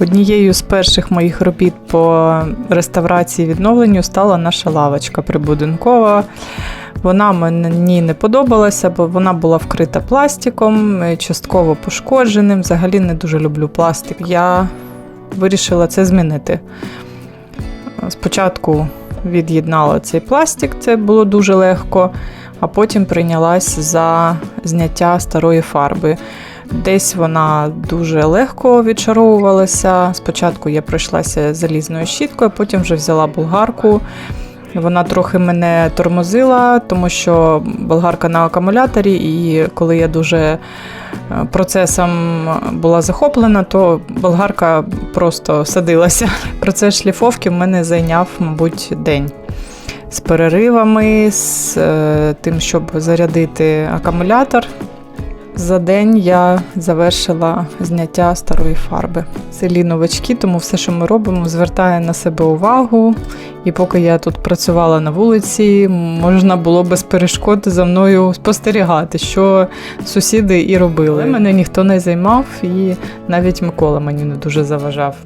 Однією з перших моїх робіт по реставрації відновленню стала наша лавочка прибудинкова. Вона мені не подобалася, бо вона була вкрита пластиком, е, частково пошкодженим. Взагалі не дуже люблю пластик. Я вирішила це змінити. Спочатку від'єднала цей пластик, це було дуже легко, а потім прийнялась за зняття старої фарби. Десь вона дуже легко відшаровувалася. Спочатку я пройшлася залізною щіткою, потім вже взяла болгарку. Вона трохи мене тормозила, тому що болгарка на акумуляторі, і коли я дуже е, процесом була захоплена, то болгарка просто садилася. Процес шліфовки в мене зайняв, мабуть, день. З переривами, з е, тим, щоб зарядити акумулятор. За день я завершила зняття старої фарби. Селі новачки, тому все, що ми робимо, звертає на себе увагу. І поки я тут працювала на вулиці, можна було без перешкод за мною спостерігати, що сусіди і робили. Мене ніхто не займав, і навіть Микола мені не дуже заважав.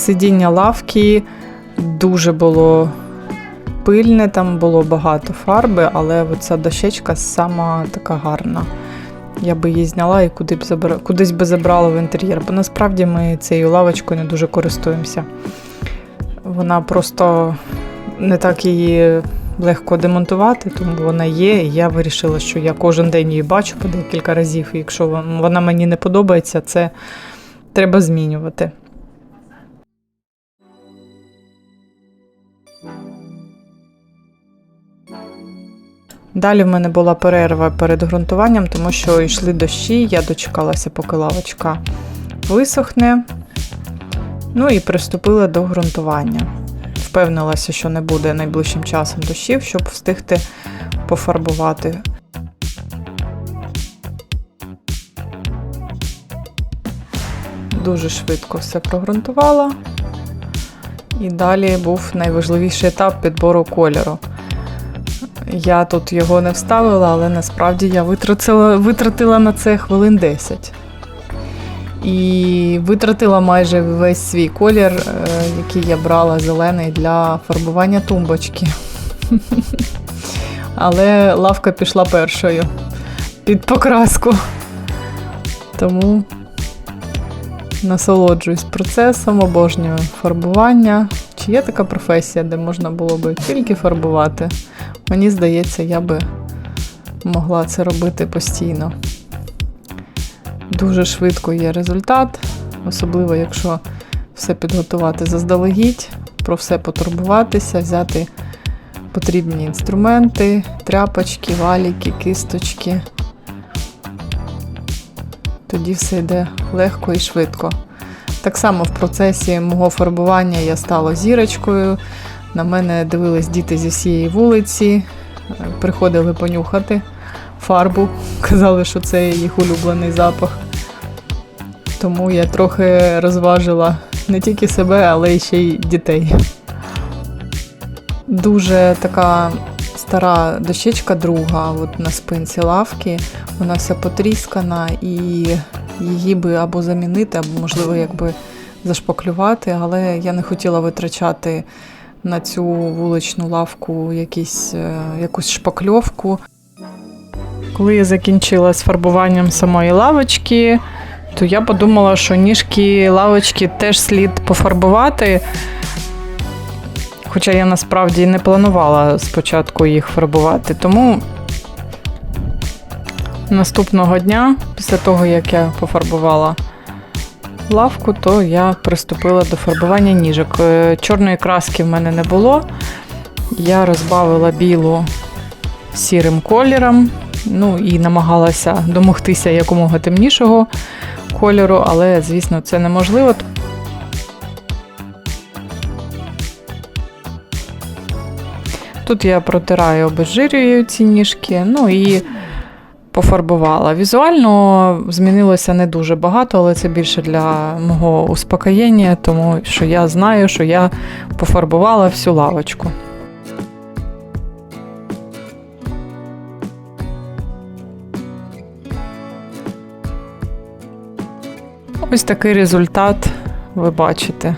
Сидіння лавки дуже було пильне, там було багато фарби, але оця дощечка сама така гарна. Я би її зняла і куди б забра... кудись би забрала в інтер'єр, бо насправді ми цією лавочкою не дуже користуємося. Вона просто не так її легко демонтувати, тому вона є. І я вирішила, що я кожен день її бачу по декілька разів. І якщо вона мені не подобається, це треба змінювати. Далі в мене була перерва перед ґрунтуванням, тому що йшли дощі, я дочекалася, поки лавочка висохне. Ну і приступила до ґрунтування. Впевнилася, що не буде найближчим часом дощів, щоб встигти пофарбувати. Дуже швидко все прогрунтувала. І далі був найважливіший етап підбору кольору. Я тут його не вставила, але насправді я витратила, витратила на це хвилин 10. І витратила майже весь свій колір, е, який я брала зелений для фарбування тумбочки. Але лавка пішла першою під покраску. Тому насолоджуюсь процесом, обожнюю фарбування. Чи є така професія, де можна було би тільки фарбувати? Мені здається, я би могла це робити постійно. Дуже швидко є результат, особливо якщо все підготувати заздалегідь, про все потурбуватися, взяти потрібні інструменти, тряпочки, валіки, кисточки. Тоді все йде легко і швидко. Так само в процесі мого фарбування я стала зірочкою. На мене дивились діти зі всієї вулиці, е, приходили понюхати фарбу, казали, що це їх улюблений запах. Тому я трохи розважила не тільки себе, але ще й дітей. Дуже така стара дощечка друга от на спинці лавки. Вона вся потріскана і її би або замінити, або, можливо, якби зашпаклювати, але я не хотіла витрачати на цю вуличну лавку якісь, е, якусь шпакльовку. Коли я закінчила з фарбуванням самої лавочки, то я подумала, що ніжки лавочки теж слід пофарбувати. Хоча я насправді не планувала спочатку їх фарбувати. Тому наступного дня, після того, як я пофарбувала лавку, то я приступила до фарбування ніжок. Е, Чорної краски в мене не було. Я розбавила білу сірим кольором. Ну і намагалася домогтися якомога темнішого кольору, але, звісно, це неможливо. Тут я протираю, обезжирюю ці ніжки, ну і пофарбувала. Візуально змінилося не дуже багато, але це більше для мого успокоєння, тому що я знаю, що я пофарбувала всю лавочку. Ось такий результат ви бачите.